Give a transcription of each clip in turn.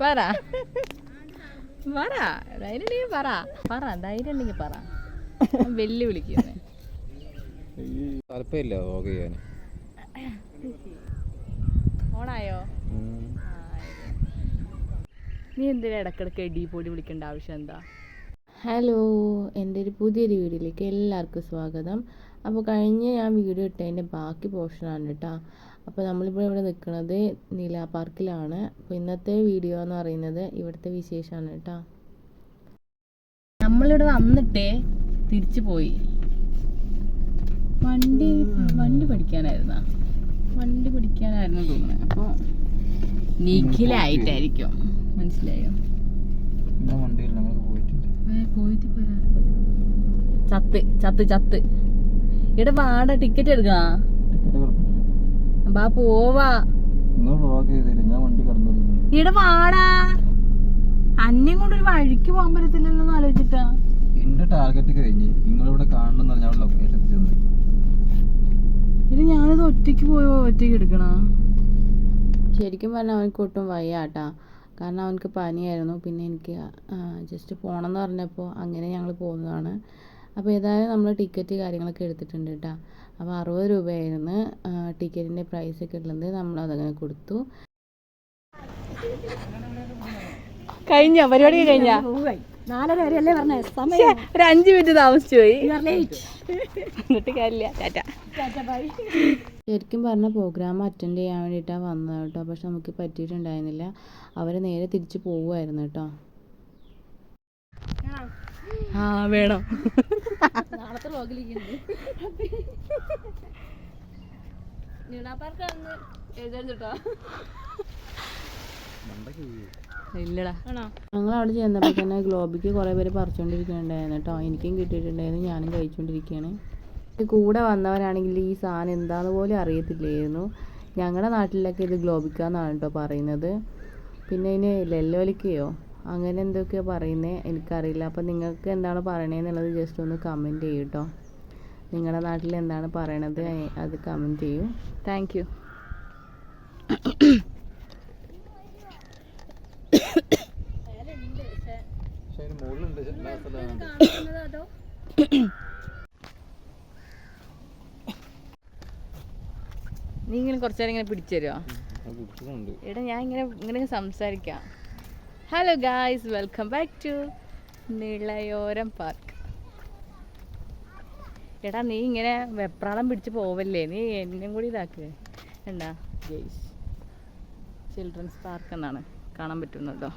പറ. പറ. ധൈര്യം ഉണ്ടെങ്കിൽ പറ. പറ. ധൈര്യം ഉണ്ടെങ്കിൽ പറ വെല്ലുവിളിക്കുന്നു. താല്പര്യമില്ല ചെയ്യാൻ ഓണായോ? നീ എന്തിനാ ഇടക്കിടക്ക് എടി പൊടി വിളിക്കേണ്ട ആവശ്യം എന്താ? ഹലോ എന്റെ ഒരു പുതിയൊരു വീഡിയോയിലേക്ക് എല്ലാവർക്കും സ്വാഗതം. അപ്പോൾ കഴിഞ്ഞ ഞാൻ വീഡിയോ ഇട്ടതിന്റെ ബാക്കി പോർഷനാണ് കേട്ടോ അപ്പോൾ നമ്മളിപ്പോൾ ഇവിടെ നിൽക്കുന്നത് നീല പാർക്കിലാണ്. അപ്പോൾ ഇന്നത്തെ വീഡിയോ എന്ന് പറയുന്നത് ഇവിടുത്തെ വിശേഷമാണ് കേട്ടോ. നമ്മളിവിടെ വന്നിട്ടേ തിരിച്ചു പോയി. വണ്ടി വണ്ടി പഠിക്കാനായിരുന്ന? വണ്ടി പഠിക്കാനായിരുന്നു തോന്നുന്നത് അപ്പോൾ നിഖിലായിട്ടായിരിക്കും. മനസ്സിലായോ? ചത്ത് ചത്ത് ചത്ത്. ഇവിടെ വാട ടിക്കറ്റ് എടുക്കാ ബാ പോവാ. ഇവിടെ വാടാ. അന്യം കൊണ്ടൊരു വഴിക്ക് പോകാൻ പറ്റത്തില്ലല്ലോ എന്ന് ആലോചിച്ചിട്ടാ. എന്റെ ടാർഗറ്റ് കഴിഞ്ഞ്. നിങ്ങളിവിടെ കാണണം ഞാൻ ലൊക്കേഷൻ ചെന്ന്. ഇത് ഞാനത് ഒറ്റയ്ക്ക് പോയോ? ഒറ്റയ്ക്ക് എടുക്കണ? ശരിക്കും പറഞ്ഞാൽ അവനക്ക് ഒട്ടും വയ്യ കേട്ടോ കാരണം അവനക്ക് പനിയായിരുന്നു. പിന്നെ എനിക്ക് ജസ്റ്റ് പോകണമെന്ന് പറഞ്ഞപ്പോൾ അങ്ങനെ ഞങ്ങൾ പോകുന്നതാണ് അപ്പോൾ ഏതായാലും നമ്മൾ ടിക്കറ്റ് കാര്യങ്ങളൊക്കെ എടുത്തിട്ടുണ്ട് കേട്ടോ അപ്പോൾ അറുപത് രൂപയായിരുന്നു. ടിക്കറ്റിന്റെ പ്രൈസ് ഒക്കെ ഉള്ളത് നമ്മൾ അതങ്ങനെ കൊടുത്തു. കഴിഞ്ഞ? പരിപാടി കഴിഞ്ഞ നാലര വരെയല്ലേ പറഞ്ഞേ? സമയം. ഒരു അഞ്ച് മിനിറ്റ് താമസിച്ചു പോയി. എന്നിട്ട് കാര്യമില്ല. ടാറ്റ. ശരിക്കും പറഞ്ഞ പ്രോഗ്രാം അറ്റൻഡ് ചെയ്യാൻ വേണ്ടിയിട്ടാണ് വന്നത് കേട്ടോ പക്ഷെ നമുക്ക് പറ്റിയിട്ടുണ്ടായിരുന്നില്ല. അവർ നേരെ തിരിച്ചു പോവുമായിരുന്നു കേട്ടോ ആ വേണം. ഇല്ലടാ. ഞങ്ങൾ അവിടെ ചെന്നപ്പോൾ തന്നെ ഗ്ലോബിക്ക് കുറേ പേര് പറിച്ചുകൊണ്ടിരിക്കുന്നുണ്ടായിരുന്നു കേട്ടോ. എനിക്കും കിട്ടിയിട്ടുണ്ടായിരുന്നു ഞാനും കഴിച്ചുകൊണ്ടിരിക്കുകയാണ് ഈ കൂടെ വന്നവരാണെങ്കിൽ ഈ സാധനം എന്താണെന്ന് പോലും അറിയത്തില്ലായിരുന്നു. ഞങ്ങളുടെ നാട്ടിലൊക്കെ ഇത് ഗ്ലോബിക്കാന്നാണ് കേട്ടോ പറയുന്നത്. പിന്നെ ഇതിന് ലെല്ലോലിക്കയോ? അങ്ങനെ എന്തൊക്കെയോ പറയുന്നത് എനിക്കറിയില്ല. അപ്പോൾ നിങ്ങൾക്ക് എന്താണ് പറയണതെന്നുള്ളത് ജസ്റ്റ് ഒന്ന് കമന്റ് ചെയ്യൂ കേട്ടോ നിങ്ങളുടെ നാട്ടിൽ എന്താണ് പറയണത്? അത് കമന്റ് ചെയ്യൂ. താങ്ക് യു നീ ഇങ്ങനെ കുറച്ചേരം ഇങ്ങനെ പിടിച്ചു തരുമോ എടാ ഞാൻ ഇങ്ങനെ ഇങ്ങനെ സംസാരിക്കാം. Hello guys welcome back to Nilayoram park എടാ നീ ഇങ്ങനെ വെപ്രാളം പിടിച്ച് പോവല്ലേ? നീ എന്നും കൂടി ഇതാക്കുക എന്താ? ജയ്സ് ചിൽഡ്രൻസ് പാർക്ക് എന്നാണ് കാണാൻ പറ്റുന്നല്ലോ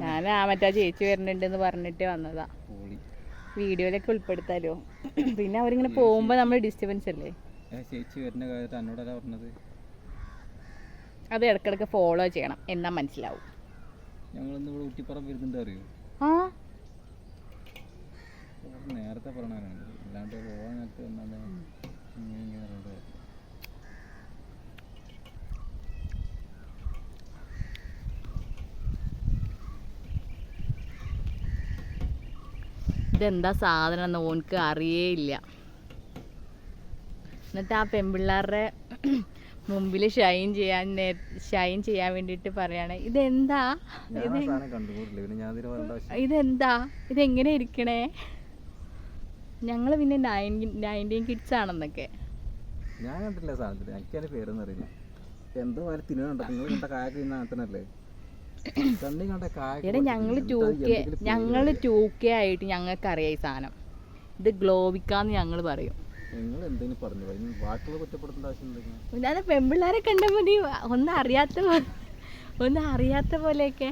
ഞാൻ ആ മറ്റാ ചേച്ചി വരുന്നുണ്ട് എന്ന് പറഞ്ഞിട്ട് വന്നതാ. വീഡിയോയിലൊക്കെ ഉൾപ്പെടുത്താലോ. പിന്നെ അവരിങ്ങനെ പോകുമ്പോ നമ്മൾ ഡിസ്റ്റർബൻസ് അല്ലേ? ചേച്ചി വരുന്ന കാര്യത്തിൽ എന്നോടല്ല പറഞ്ഞത്? അത് ഇടക്കിടക്ക് ഫോളോ ചെയ്യണം എന്നാ മനസ്സിലാവും. ഞങ്ങളിന്ന് ഇവിടെ ഊട്ടിപ്പുറം വരുന്നുണ്ട് അറിയോ? ആ? നേരത്തെ പറഞ്ഞാലാണ് അല്ലാണ്ട് പോകാൻ നേരത്തെ വന്നാലേ ഇങ്ങനെ ഇങ്ങനെ പറഞ്ഞിട്ട് വരും. ഇതെന്താ സാധനം എന്ന് ഓനക്ക് ഇല്ല എന്നിട്ട് ആ പെൺപിള്ളേരുടെ മുമ്പിൽ ഷൈൻ ചെയ്യാൻ ഷൈൻ ചെയ്യാൻ വേണ്ടിയിട്ട് പറയാണ് ഇതെന്താ? ഇതെന്താ? ഇതെങ്ങനെ ഇരിക്കണേ? ഞങ്ങൾ പിന്നെ നയന്റീൻ കിഡ്സ് ആണെന്നൊക്കെ. ഞാൻ കണ്ടില്ല സാധനത്തിൽ എനിക്കതിന്റെ പേരൊന്നും അറിയില്ല. എന്തോ പോലെ തിന്നുന്നുണ്ടോ? നിങ്ങൾ കണ്ട കായ തിന്ന എടാ ഞങ്ങൾ ടൂ കെ ഞങ്ങൾ ടൂ കെ ആയിട്ട് ഞങ്ങൾക്ക് അറിയാം ഈ സാധനം. ഇത് ഗ്ലോവിക്കാന്ന് ഞങ്ങൾ പറയും. ഞാൻ പെൺപിള്ളേരെ കണ്ടപ്പോൾ നീ ഒന്നും അറിയാത്ത ഒന്നും അറിയാത്ത പോലെയൊക്കെ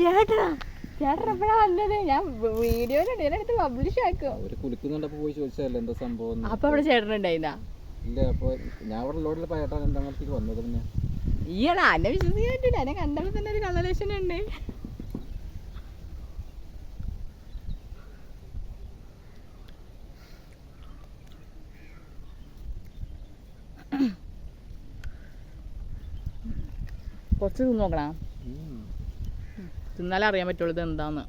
ചേട്ടൻ എപ്പോഴാ വന്നത്? ഞാൻ ഇതിനടുത്ത് പബ്ലിഷ് ആക്കും. കുളിക്കുന്നുണ്ടപ്പോ പോയി ചോദിച്ചതല്ലേ എന്താ സംഭവം. അപ്പൊ അവിടെ ചേട്ടനുണ്ടായിരുന്നാ ഇല്ല അപ്പൊ ഞാൻ അവിടെ ലോഡിൽ ചേട്ടൻ എന്താ വന്നത് പിന്നെ? ഈയടാ എന്നെ വിശ്വസിക്കാൻ പറ്റില്ല എന്നെ കണ്ടപ്പോൾ തന്നെ ഒരു കള്ളലക്ഷണം ഉണ്ട് കുറച്ച് തിന്ന് നോക്കണം തിന്നാലേ അറിയാൻ പറ്റുള്ളൂ ഇത് എന്താന്ന്.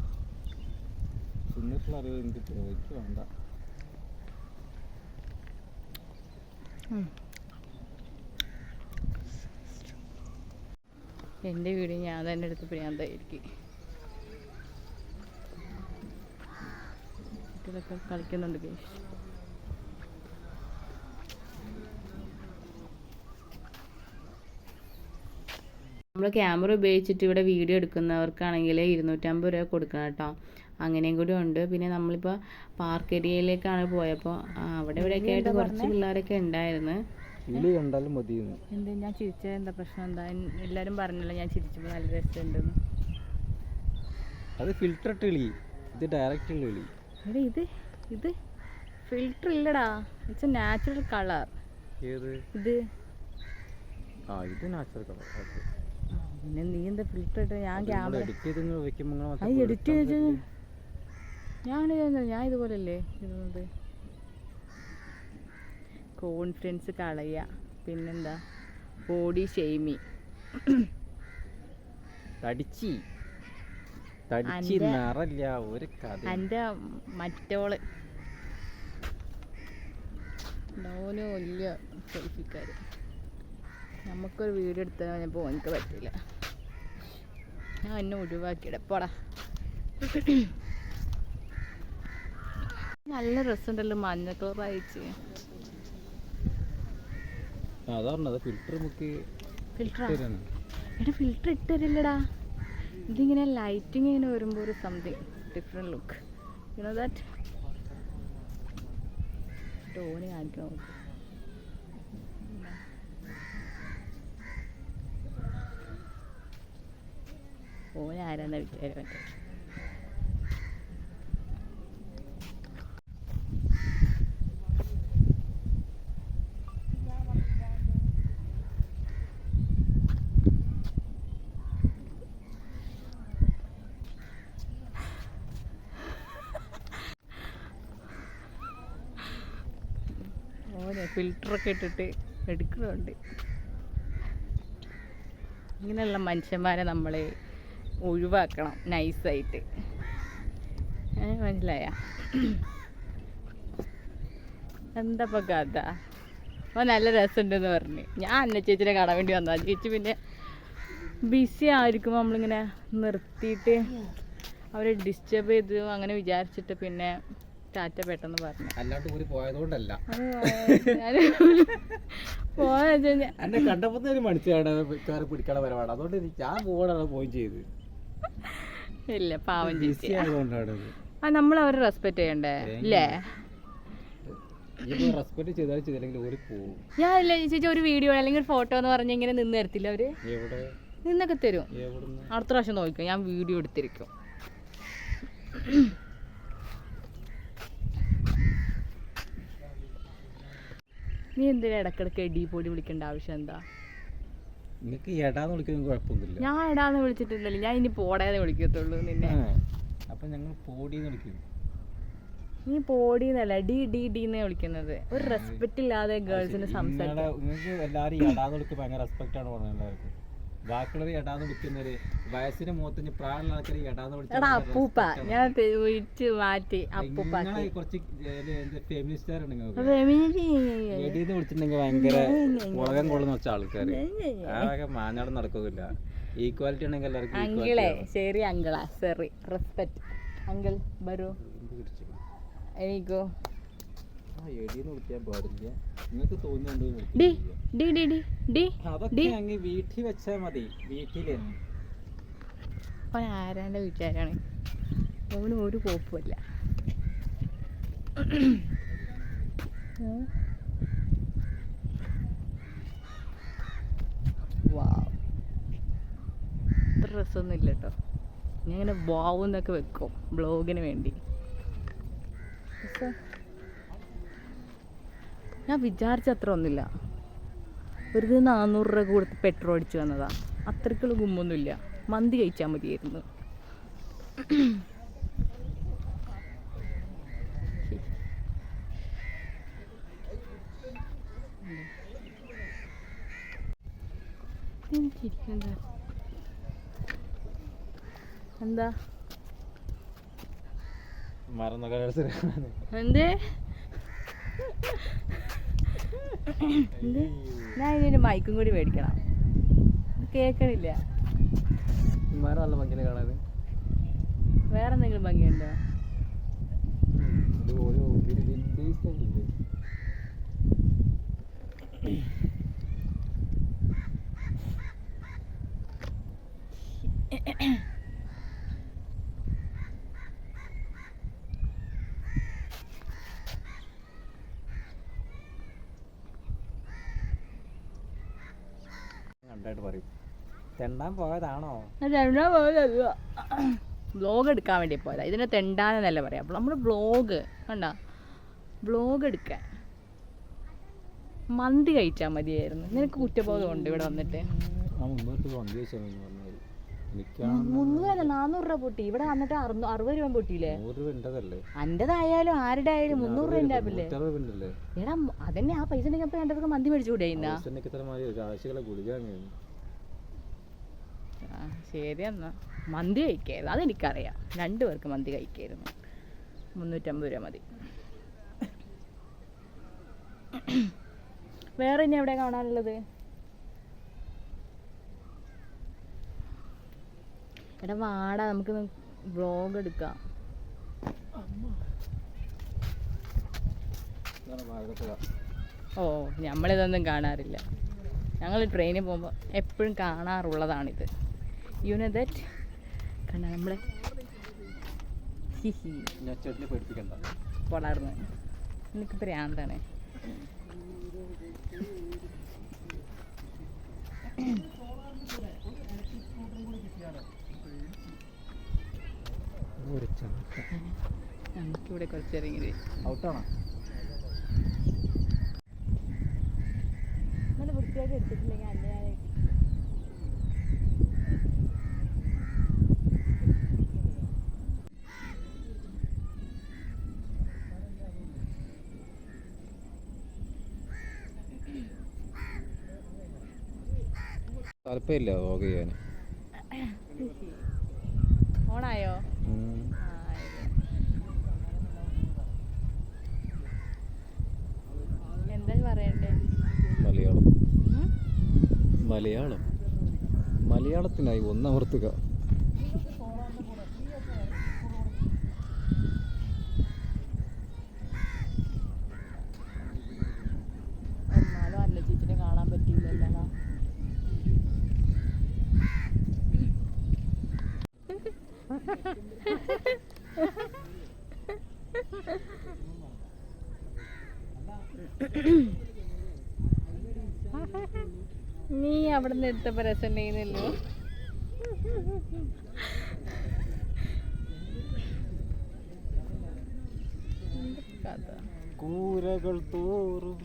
വേണ്ട. എന്റെ വീട് ഞാൻ തന്നെ എടുത്ത് പ്രാന്തായിരിക്കും കുട്ടികളൊക്കെ കളിക്കുന്നുണ്ട് ഗേഷ്. നമ്മൾ ക്യാമറ ഉപയോഗിച്ചിട്ട് ഇവിടെ വീഡിയോ എടുക്കുന്നവർക്കാണെങ്കിൽ ഇരുന്നൂറ്റമ്പത് രൂപ കൊടുക്കണം കേട്ടോ. അങ്ങനെയും കൂടി ഉണ്ട്. പിന്നെ നമ്മളിപ്പോൾ പാർക്ക് ഏരിയയിലേക്കാണ് പോയപ്പോൾ അവിടെ ഇവിടെയൊക്കെ ആയിട്ട് കുറച്ച് പിള്ളേരൊക്കെ ഉണ്ടായിരുന്നു. കിളി കണ്ടാലും മതി എന്ത് ഞാൻ ചിരിച്ച എന്താ പ്രശ്നം? എന്താ? എല്ലാരും പറഞ്ഞല്ലോ ഞാൻ ചിരിച്ചപ്പോൾ നല്ല രസമുണ്ടെന്ന്. അത് ഫിൽറ്റർ ഇട്ട് കിളി. ഇത് ഡയറക്റ്റ് ഉള്ള കിളി. എടാ ഇത് ഇത് ഫിൽറ്റർ ഇല്ലടാ. ഇറ്റ്സ് നാച്ചുറൽ കളർ ഏത്? ഇത്. ആ ഇത് നാച്ചുറൽ കളർ പിന്നെ നീ എന്താ ഫിൽറ്റർ ഇട്ട്? ഞാൻ ക്യാമറ എഡിറ്റ് ചെയ്ത് വെക്കുമ്പോൾ അത് എഡിറ്റ് ചെയ്ത് ഞാൻ ഞാൻ ഇതുപോലല്ലേ ഇടുന്നത്? കോൺഫിഡൻസ് കളയുക പിന്നെന്താ? ബോഡി ഷെയ്മി തടിച്ചി. തടിച്ചി നിറല്ല ഒരു കഥ എന്റെ മറ്റോൾ. വലിയ സെൽഫിക്കാർ നമുക്കൊരു വീഡിയോ എടുത്ത് കഴിഞ്ഞപ്പോൾ എനിക്ക് പറ്റില്ല. ഞാൻ എന്നെ ഒഴിവാക്കിയിട. പോടാ. നല്ല രസമുണ്ടല്ലോ മഞ്ഞ കളർ അയച്ച് അതാ പറഞ്ഞത് ഫിൽറ്റർ മുക്കി ഫിൽറ്റർ തരാണ് എടാ ഫിൽറ്റർ ഇട്ടരില്ലടാ ഇതിങ്ങനെ ലൈറ്റിംഗ് ഇങ്ങനെ വരുമ്പോൾ ഒരു something different look you know that Tony കാണിക്കാൻ ഓനാരാന്ന വിചാരം? മറ്റേ ഓനെ ഫിൽറ്ററൊക്കെ ഇട്ടിട്ട് എടുക്കുന്നുണ്ട്. ഇങ്ങനെയുള്ള മനുഷ്യന്മാരെ നമ്മൾ ഒഴിവാക്കണം നൈസായിട്ട്. മനസ്സിലായ? എന്താ ഇപ്പൊ കഥ? ഓ നല്ല രസമുണ്ടെന്ന് പറഞ്ഞു. ഞാൻ അന്ന ചേച്ചിനെ കാണാൻ വേണ്ടി വന്നതാണ് ചേച്ചി പിന്നെ ബിസി ആയിരിക്കുമ്പോൾ നമ്മളിങ്ങനെ നിർത്തിയിട്ട് അവരെ ഡിസ്റ്റർബ് ചെയ്തു അങ്ങനെ വിചാരിച്ചിട്ട് പിന്നെ ടാറ്റ പെട്ടെന്ന് പറഞ്ഞു. അല്ലാണ്ട് ഊരി പോയതുകൊണ്ടല്ല. പോയെന്ന് എന്നെ കണ്ടപ്പോ ഒരു മനുഷ്യയാണ് കയറി പിടിക്കണ പരമാണ് അതുകൊണ്ട് ഞാൻ പോകണ പോയി ചെയ്ത്. ഇല്ല പാവം ചേച്ചി. ആ നമ്മൾ അവരെ റെസ്പെക്ട് ചെയ്യണ്ടേ? അല്ലേ റെസ്പെക്ട് ചെയ്താൽ ചെയ്തില്ലെങ്കിൽ ഓര് പോവും. ഞാൻ ഇല്ല ചേച്ചി ഒരു വീഡിയോ അല്ലെങ്കിൽ ഒരു ഫോട്ടോ എന്ന് പറഞ്ഞ ഇങ്ങനെ നിന്ന് തരത്തില്ല അവർ? നിന്നൊക്കെ തരും. അടുത്ത പ്രാവശ്യം നോക്കിക്കോ ഞാൻ വീഡിയോ എടുത്തിരിക്കും. നീ എന്തിനാ ഇടക്കിടക്ക് എടി പൊടി വിളിക്കേണ്ട ആവശ്യം എന്താ? നിനക്ക് എടാന്ന് വിളിക്കുന്ന കുഴപ്പമൊന്നുമില്ല. ഞാൻ ഇടാന്ന് വിളിച്ചിട്ടില്ലല്ലോ. ഞാൻ ഇനി പോടേന്ന് വിളിക്കത്തുള്ളൂ നിന്നെ. അപ്പൊ ഞങ്ങൾ പോടിന്ന് വിളിക്കും. നീ പോടിന്നല്ല ഡി ഡി ഡി എന്നേ വിളിക്കുന്നത്. ഒരു റെസ്പെക്ട് ഇല്ലാതെ ഗേൾസിന് സംസാരിക്കും നിങ്ങൾക്ക് എല്ലാവരും എടാന്ന് വിളിക്കുക ഭയങ്കര റെസ്പെക്ട് ആണ് പറഞ്ഞത് എല്ലാവർക്കും. ബാക്കിയുള്ളവർ എടാന്ന് വിളിക്കുന്നവര് വയസ്സിന് മുഖത്തിന് പ്രായമുള്ള ആൾക്കാർ എടാന്ന് എടാ അപ്പൂപ്പ ഞാൻ തെ- വിളിച്ച് മാറ്റി അപ്പൂപ്പാക്കി. കുറച്ച് ഫെമിനിസ്റ്റുകാരുണ്ട് നിങ്ങൾക്ക്? അപ്പൊ എമിനി- എടീന്ന് വിളിച്ചിട്ടുണ്ടെങ്കിൽ ഭയങ്കര ഉലകം കൊള്ളുന്ന കുറച്ച് ആൾക്കാർ അതൊക്കെ മാഞ്ഞാടം നടക്കില്ല ഈക്വാലിറ്റി ഉണ്ടെങ്കിൽ എല്ലാവർക്കും അങ്കിളെ ശരി അങ്കിളാ സോറി റെസ്പെക്ട് അങ്കിൾ വരൂ. എനിക്കോ? വീട്ടിൽ വെച്ചാൽ മതി. വീട്ടിൽ. അവൻ ആരാന്റെ വീട്ടുകാരാണ് അവന് ഒരു കോപ്പുമില്ല ഇത്ര രസമൊന്നും ഇല്ല കേട്ടോ ഞാൻ ഇങ്ങനെ വാവ് എന്നൊക്കെ വെക്കും. ബ്ലോഗിന് വേണ്ടി. പക്ഷെ ഞാൻ വിചാരിച്ച അത്ര ഒന്നുമില്ല. വെറുതെ നാനൂറ് രൂപ കൊടുത്ത് പെട്രോൾ അടിച്ച് വന്നതാ. അത്രയ്ക്കുള്ള ഗുമ്മൊന്നുമില്ല മന്തി കഴിച്ചാൽ മതിയായിരുന്നു. എന്താ? മറന്നു എന്ത്? ഞാൻ ഇതിന് മൈക്കും കൂടി മേടിക്കണം. കേക്കണില്ല. വേറെ നല്ല ഭംഗിയിൽ കാണാൻ. വേറെ എന്തെങ്കിലും ഭംഗിയുണ്ടോ? ഇത് കണ്ടായിട്ട് പറയും. തെണ്ടാൻ പോയതാണോ? വ്ലോഗ് എടുക്കാൻ വേണ്ടി പോയതാ. ഇതിനെ തെണ്ടാനെന്നല്ല പറയാം. അപ്പോൾ നമ്മൾ ബ്ലോഗ് കണ്ട? ബ്ലോഗ് എടുക്കാൻ. മന്തി കഴിച്ചാൽ മതിയായിരുന്നു. നിനക്ക് കുറ്റബോധമുണ്ട് ഇവിടെ വന്നിട്ട്? മുന്നൂറല്ല നാനൂറ് രൂപ പൊട്ടി. ഇവിടെ വന്നിട്ട് അറുപത് രൂപ പൊട്ടിയില്ലേ? അന്റേതായാലും ആരുടെ ആയാലും മുന്നൂറ് രൂപ ഉണ്ടാവില്ലേ എടാ അതന്നെ ആ പൈസ ഉണ്ടെങ്കിൽ അപ്പോൾ രണ്ടു മന്തി മേടിച്ചു കൂടെ ശരി എന്നാ. മന്തി കഴിക്കായിരുന്നു അതെനിക്കറിയാം. രണ്ടു പേർക്ക് മന്തി കഴിക്കായിരുന്നു. മുന്നൂറ്റമ്പത് രൂപ മതി. വേറെ ഇനി എവിടെ കാണാനുള്ളത്? എടാ വാടാ നമുക്ക് വ്ളോഗ് എടുക്കാം. ഓ നമ്മളിതൊന്നും കാണാറില്ല. ഞങ്ങൾ ട്രെയിനിൽ പോകുമ്പോൾ എപ്പോഴും കാണാറുള്ളതാണിത്. യുനോ ദറ്റ് കണ്ട നമ്മളെ? വളർന്ന്. എനിക്ക് പ്രാന്താണ് നമുക്കിവിടെ കുറച്ചിറങ്ങി ഔട്ടാണോ നല്ല വൃത്തിയായിട്ട് എടുത്തിട്ടില്ലെങ്കിൽ അല്ലേ താല്പര്യമില്ല വ്ലോഗ് ചെയ്യാൻ ഓണായോ ആ, ഇത്. എന്താ പറയണ്ടേ മലയാളം ഉം? മലയാളം. മലയാളത്തിനായി ഒന്നമർത്തുക എന്നാലും അല്ല ചേച്ചിനെ കാണാൻ പറ്റിയില്ലല്ലോ നീ അവിടെ നിന്ന് എടുത്തപ്പോ രസം ഉണ്ടായിരുന്നല്ലോ കൂരകൾ തോറും.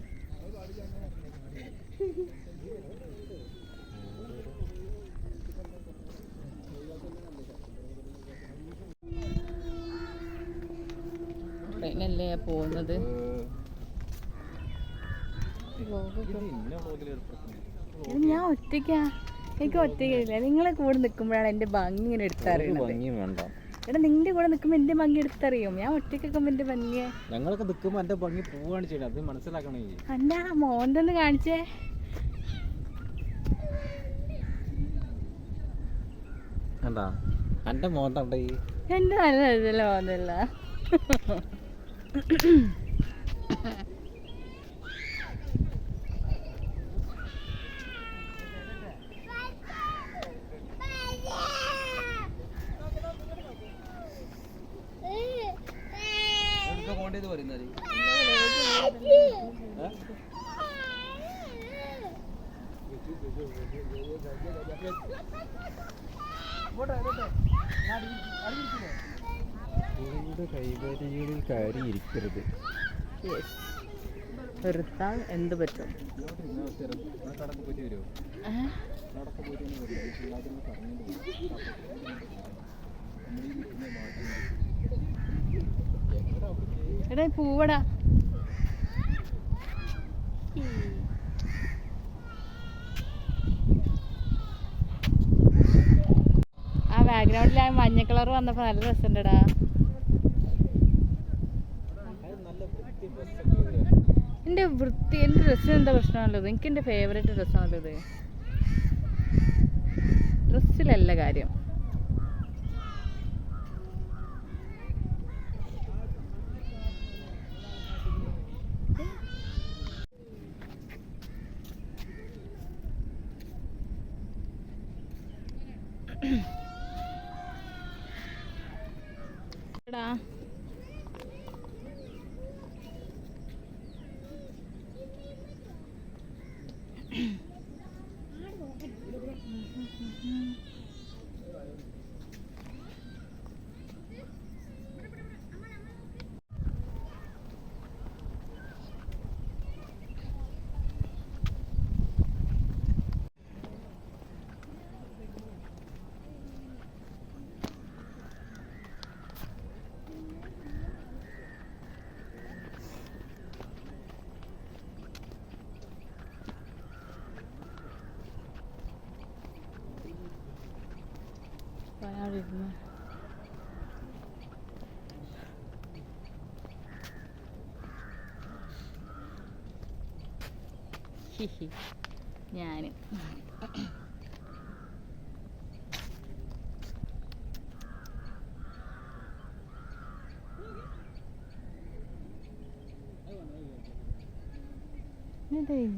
ട്രെയിനല്ലേ പോകുന്നത്? ഇന്ന ഇത് ഞാൻ ഒറ്റയ്ക്കാ. എനിക്ക് ഒറ്റയ്ക്കില്ല. നിങ്ങളെ കൂടെ നിൽക്കുമ്പോഴാണ് എന്റെ ഭംഗി ഇങ്ങനെ എടുത്തറിയുന്നത് എടാ നിന്റെ കൂടെ നിൽക്കുമ്പോൾ എന്റെ ഭംഗി എടുത്തറിയും. ഞാൻ ഒറ്റയ്ക്ക് നിൽക്കുമ്പോൾ എന്റെ ഭംഗിയെ. ഞങ്ങളൊക്കെ നിൽക്കുമ്പോൾ എന്റെ ഭംഗി പോവാണ് ചെയ്യണം അത് മനസ്സിലാക്കണേ. അല്ല മോന്തൊന്ന് കാണിച്ചേ. എന്താ എന്റെ മോണ്ട എന്റെ നല്ല രസമല്ല മോന്തല്ല. പറയുന്നത്? കൈകാര്യങ്ങളിൽ കാര്യം ഇരിക്കരുത്. യെസ് വെറുത്താൽ എന്ത് പറ്റും? കടക്ക് പോയിട്ട് വരുമോ ഏഹ്? കടക്ക് പോയിട്ട് ഒന്ന് വരും. പക്ഷേ ഇല്ലാതൊന്ന് പറഞ്ഞിട്ട് പോകും. എടാ പൂവടാ. ആ ബാക്ക്ഗ്രൗണ്ടിൽ ആ മഞ്ഞ കളർ വന്നപ്പോ നല്ല രസണ്ടടാ എന്റെ വൃത്തി എന്റെ ഡ്രസ്സിന് എന്താ പ്രശ്നമുള്ളത് എനിക്ക് എന്റെ ഫേവറേറ്റ് ഡ്രസ്സാണുള്ളത് ഡ്രസ്സിലല്ല കാര്യം. എടാ. അയാളിരുന്ന് ഹിഹി ഞാനും.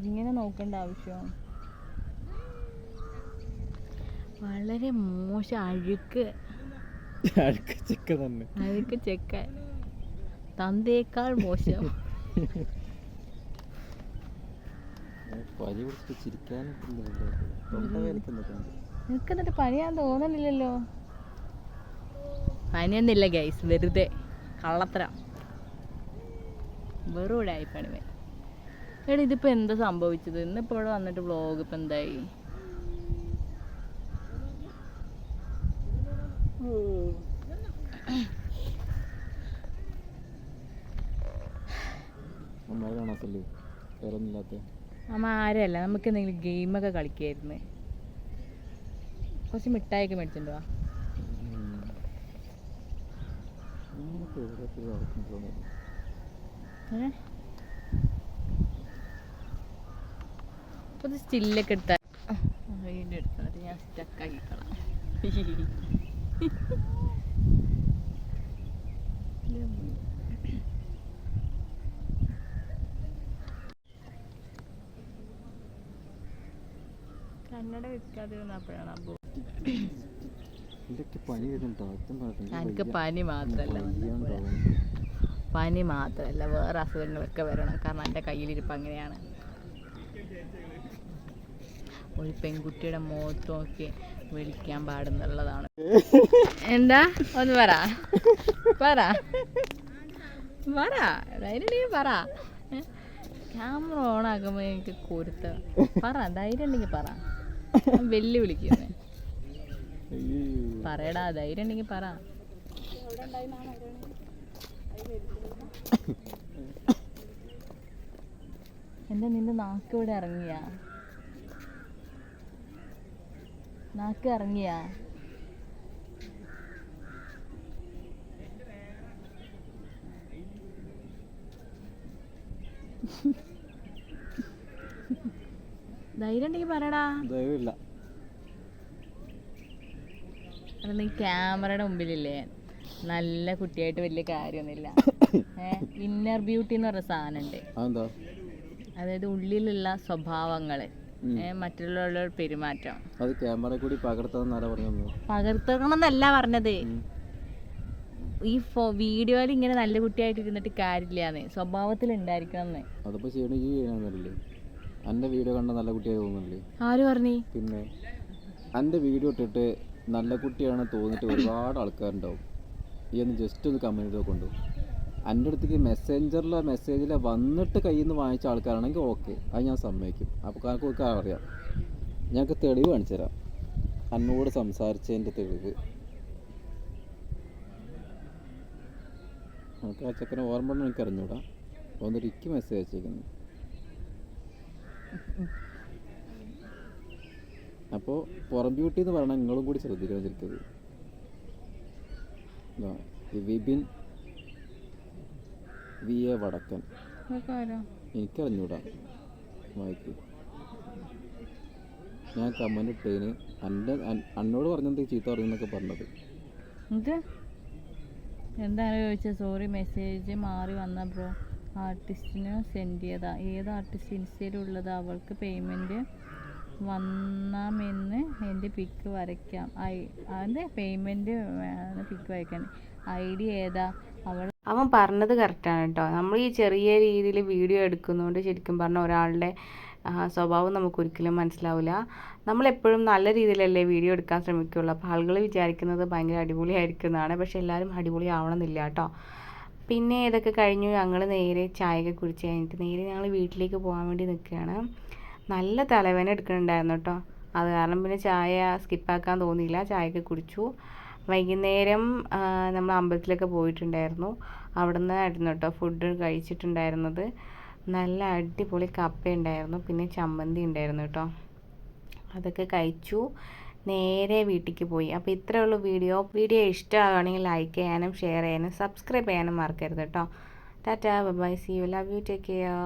ഇങ്ങനെ നോക്കേണ്ട ആവശ്യം? വളരെ മോശം അഴുക്ക്. അഴുക്ക് ചെക്ക തന്നെ. അഴുക്ക് ചെക്ക തന്തേക്കാൾ മോശം. പനി പിടിച്ചിട്ട് വേദനിക്കുന്നൊക്കെ നിനക്ക് എന്നിട്ട് പനിയാൻ തോന്നണില്ലല്ലോ? പനിയൊന്നുമില്ല ഗൈസ് വെറുതെ. കള്ളത്തരം. വെറും ഇടായി പണിവേ എടാ ഇതിപ്പോൾ എന്താ സംഭവിച്ചത്? ഇന്നിപ്പോൾ ഇവിടെ വന്നിട്ട് വ്ളോഗ് ഇപ്പം എന്തായി നമ്മളെ കാണാത്തല്ലേ വേറെ ഒന്നുമില്ലാത്ത അമ്മ ആരല്ല നമുക്ക് എന്തെങ്കിലും ഗെയിമൊക്കെ കളിക്കായിരുന്നു. കുറച്ച് മിഠായിയൊക്കെ മേടിച്ചിട്ടുണ്ടോ സ്റ്റില്ലൊക്കെ എടുത്താൽ ഞാൻ സ്റ്റക്കാക്കിക്കളാം വെക്കാതിരുന്നപ്പോഴാണ് പറഞ്ഞിട്ട് എനിക്ക് പനി മാത്രല്ല പനി മാത്രല്ല വേറെ അസുഖങ്ങളൊക്കെ വരണം. കാരണം എന്റെ കയ്യിലിരിപ്പ് അങ്ങനെയാണ്. ഒരു പെൺകുട്ടിയുടെ മുഖത്ത് നോക്കി വിളിക്കാൻ പാടുന്നുള്ളതാണ്. എന്താ? ഒന്ന് പറ. പറ. പറ. ധൈര്യം പറ. ക്യാമറ ഓൺ ആക്കുമ്പോ എനിക്ക് കൊരുത്ത. പറ ധൈര്യം ഉണ്ടെങ്കിൽ പറ വെല്ലു വിളിക്കുന്നേ പറയടാ ധൈര്യം ഉണ്ടെങ്കിൽ പറ. എന്താ നിന്റെ നാക്കിവിടെ ഇറങ്ങിയാ? നാക്ക് ഇറങ്ങിയാ? ധൈര്യം ഉണ്ടെങ്കിൽ പറയടാ. ധൈര്യമില്ല. അത് നീ ക്യാമറയുടെ മുമ്പിലില്ലേ? നല്ല കുട്ടിയായിട്ട് വലിയ കാര്യമൊന്നുമില്ല. ഇന്നർ ബ്യൂട്ടി എന്ന് പറഞ്ഞ സാധനമുണ്ട്. ഉണ്ട് അതായത് ഉള്ളിലുള്ള സ്വഭാവങ്ങൾ. മറ്റുള്ളവരുടെ പെരുമാറ്റം. അത് ക്യാമറ കൂടി പകർത്തണം എന്നല്ല പറഞ്ഞത് ഈ ഫോ വീഡിയോയിൽ ഇങ്ങനെ നല്ല കുട്ടിയായിട്ട് ഇരുന്നിട്ട് കാര്യമില്ലാന്ന് സ്വഭാവത്തിൽ ഉണ്ടായിരിക്കണം എന്റെ വീഡിയോ കണ്ട നല്ല കുട്ടിയായി തോന്നുന്നില്ലേ? ആര് പറഞ്ഞു? പിന്നെ അന്റെ വീഡിയോ ഇട്ടിട്ട് നല്ല കുട്ടിയാണ് തോന്നിട്ട് ഒരുപാട് ആൾക്കാരുണ്ടാവും. ഈ ഒന്ന് ജസ്റ്റ് ഒന്ന് കമന്റ് കൊണ്ടു? എന്റെ അടുത്തേക്ക് മെസ്സേഞ്ചറിലെ മെസ്സേജിൽ വന്നിട്ട് കയ്യിൽ നിന്ന് വാങ്ങിച്ച ആൾക്കാരാണെങ്കിൽ ഓക്കെ അത് ഞാൻ സമ്മതിക്കും. അപ്പോൾ കാക്കൊക്കെ അറിയാം. ഞങ്ങൾക്ക് തെളിവ് കാണിച്ചു തരാം. അന്നോട് സംസാരിച്ചതിന്റെ തെളിവ്. നമുക്ക് ആ ചെക്കനെ ഓർമ്മ എനിക്ക് അറിഞ്ഞൂടാ. വന്നിട്ട് മെസ്സേജ് അയച്ചേക്കുന്നു. അപ്പോൾ പുറം ബ്യൂട്ടി എന്ന് പറഞ്ഞാൽ നിങ്ങളും കൂടി ശ്രദ്ധിക്കണം ശരിക്കത് വിപിൻ വി എ വടക്കൻ. എനിക്കറിഞ്ഞൂടാ മൈക്ക്. ഞാൻ കമന്റ് ഇട്ടതിന് എന്റെ അന്നോട് പറഞ്ഞത് ചീത്ത പറഞ്ഞെന്നൊക്കെ പറഞ്ഞത്? എന്താണ് ചോദിച്ചത് സോറി മെസ്സേജ് മാറി വന്ന ബ്രോ ആർട്ടിസ്റ്റിന് സെൻഡ് ചെയ്താ ഏത് ആർട്ടിസ്റ്റ് ഇൻസ്റ്റയിലുള്ളത് അവൾക്ക് പേയ്മെന്റ് വന്നാമെന്ന് എന്റെ പിക്ക് വരയ്ക്കാം. ഐ അതിന്റെ പേയ്മെന്റ് പിക്ക് വരയ്ക്കാൻ. ഐ ഡി ഏതാ? അവൻ പറഞ്ഞത് കറക്റ്റാണ് കേട്ടോ. നമ്മൾ ഈ ചെറിയ രീതിയിൽ വീഡിയോ എടുക്കുന്നതുകൊണ്ട് ശരിക്കും പറഞ്ഞ ഒരാളുടെ സ്വഭാവം നമുക്ക് ഒരിക്കലും മനസ്സിലാവില്ല നമ്മളെപ്പോഴും നല്ല രീതിയിലല്ലേ വീഡിയോ എടുക്കാൻ ശ്രമിക്കുകയുള്ളൂ അപ്പോൾ ആളുകൾ വിചാരിക്കുന്നത് ഭയങ്കര അടിപൊളിയായിരിക്കും എന്നാണ് പക്ഷേ എല്ലാവരും അടിപൊളി ആവണമെന്നില്ല കേട്ടോ. പിന്നെ ഇതൊക്കെ കഴിഞ്ഞു. ഞങ്ങൾ നേരെ ചായയൊക്കെ കുടിച്ച് കഴിഞ്ഞിട്ട് നേരെ ഞങ്ങൾ വീട്ടിലേക്ക് പോകാൻ വേണ്ടി നിൽക്കുകയാണ്. നല്ല തലവേന എടുക്കുന്നുണ്ടായിരുന്നു കേട്ടോ. അത് കാരണം പിന്നെ ചായ സ്കിപ്പാക്കാൻ തോന്നിയില്ല. ചായയൊക്കെ കുടിച്ചു. വൈകുന്നേരം നമ്മൾ അമ്പലത്തിലൊക്കെ പോയിട്ടുണ്ടായിരുന്നു. അവിടെ നിന്നായിരുന്നു കേട്ടോ ഫുഡ് കഴിച്ചിട്ടുണ്ടായിരുന്നത്. നല്ല അടിപൊളി കപ്പ ഉണ്ടായിരുന്നു പിന്നെ ചമ്മന്തി ഉണ്ടായിരുന്നു കേട്ടോ. അതൊക്കെ കഴിച്ചു. നേരെ വീട്ടിലേക്ക് പോയി. അപ്പോൾ ഇത്രയേ ഉള്ളൂ വീഡിയോ. വീഡിയോ ഇഷ്ടമാണെങ്കിൽ ലൈക്ക് ചെയ്യാനും ഷെയർ ചെയ്യാനും സബ്സ്ക്രൈബ് ചെയ്യാനും മറക്കരുത് കേട്ടോ. Tata bye see you love you take care